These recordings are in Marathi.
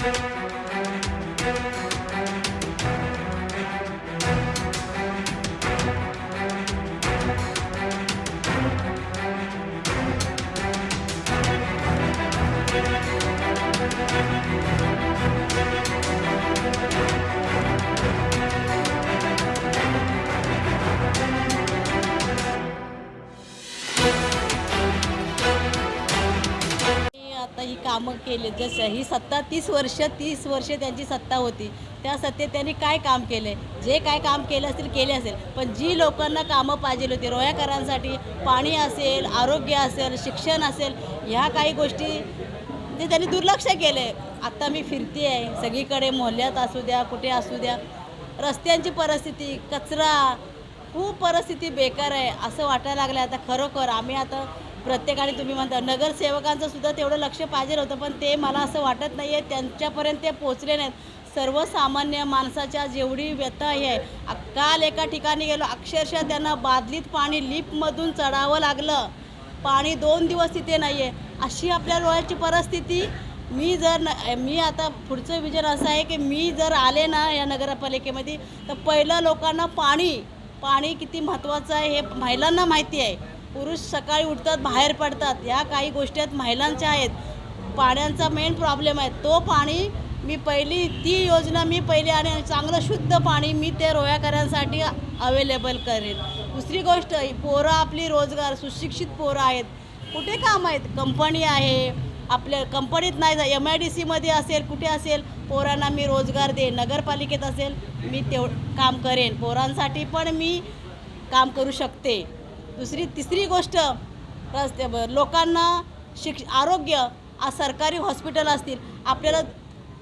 मी आता ही कामं केले जसं ही सत्ता तीस वर्ष तीस वर्ष त्यांची सत्ता होती. त्या सत्तेत त्यांनी काय काम केले जे काय काम केलं असेल केले असेल. पण जी लोकांना कामं पाहिजे होती रोयाकरांसाठी पाणी असेल आरोग्य असेल शिक्षण असेल ह्या काही गोष्टी ते त्यांनी दुर्लक्ष केले आत्ता मी फिरते आहे. सगळीकडे मोहल्ल्यात असू द्या कुठे असू द्या. रस्त्यांची परिस्थिती कचरा खूप परिस्थिती बेकार आहे. असं वाटायला लागलं आता खरोखर आम्ही आता प्रत्येकाने तुम्ही म्हणता नगरसेवकांचं सुद्धा तेवढं लक्ष पाहिजे होतं पण ते मला असं वाटत नाही आहे त्यांच्यापर्यंत ते पोचले नाहीत. सर्वसामान्य माणसाच्या जेवढी व्यथा आहे काल एका ठिकाणी गेलो अक्षरशः त्यांना बादलीत पाणी लिफ्टमधून चढावं लागलं. पाणी दोन दिवस तिथे नाही आहे अशी आपल्या डोळ्याची परिस्थिती मी जर न मी आता पुढचं विजन असं आहे की मी जर आले ना या नगरपालिकेमध्ये तर पहिलं लोकांना पाणी पाणी किती महत्त्वाचं आहे हे महिलांना माहिती आहे. पुरुष सकाळी उठतात बाहेर पडतात. या काही गोष्टी आहेत महिलांच्या आहेत. पाण्याचा मेन प्रॉब्लेम आहे. तो पाणी मी पहिली ती योजना मी पहिली आणि चांगलं शुद्ध पाणी मी ते रोयाकऱ्यांसाठी अवेलेबल करेन दुसरी गोष्ट पोरं आपली रोजगार सुशिक्षित पोरं आहेत. कुठे काम आहेत? कंपनी आहे. आपल्या कंपनीत नाही जा एम आय डी सीमध्ये असेल कुठे असेल पोरांना मी रोजगार देईन. नगरपालिकेत असेल मी तेव काम करेन. पोरांसाठी पण मी काम करू शकते. दुसरी तिसरी गोष्ट रस्ते लोकांना शिक्ष आरोग्य आज सरकारी हॉस्पिटल असतील आपल्याला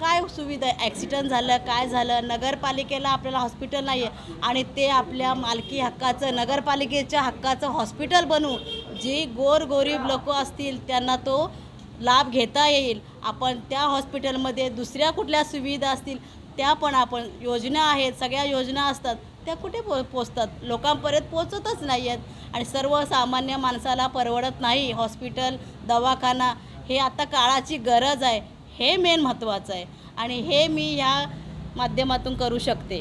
काय सुविधा आहे? ॲक्सिडंट झालं काय झालं? नगरपालिकेला आपल्याला हॉस्पिटल नाही आहे आणि ते आपल्या मालकी हक्काचं नगरपालिकेच्या हक्काचं हॉस्पिटल बनवू जी गोरगरीब लोक असतील त्यांना तो लाभ घेता येईल. आपण त्या हॉस्पिटलमध्ये दुसऱ्या कुठल्या सुविधा असतील त्या पण आपण योजना आहेत सगळ्या योजना असतात. त्या कुठे पो पोचतात? लोकांपर्यंत पोचतच नाही आहेत आणि सर्वसामान्य माणसाला परवडत नाही हॉस्पिटल दवाखाना. हे आता काळाची गरज आहे. हे मेन महत्त्वाचं आहे. आणि हे मी ह्या माध्यमातून करू शकते.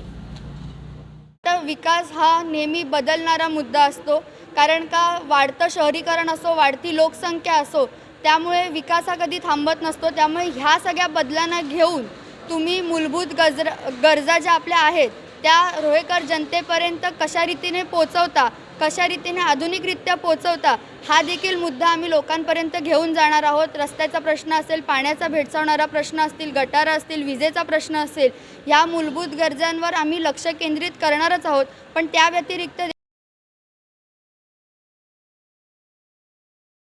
तर विकास हा नेहमी बदलणारा मुद्दा असतो. कारण का वाढतं शहरीकरण असो वाढती लोकसंख्या असो त्यामुळे विकास हा कधी थांबत नसतो. त्यामुळे ह्या सगळ्या बदलांना घेऊन तुम्ही मूलभूत गजर गरजा ज्या आपल्या आहेत त्या रोहेकर जनतेपर्यंत कशा रीतीने पोचवता कशा रीतीने आधुनिकरित्या पोचवता हा देखील मुद्दा आम्ही लोकांपर्यंत घेऊन जाणार आहोत. रस्त्याचा प्रश्न असेल पाण्याचा भेडसावणारा प्रश्न असतील गटारा असतील विजेचा प्रश्न असेल या मूलभूत गरजांवर आम्ही लक्ष केंद्रित करणारच आहोत. पण त्या व्यतिरिक्त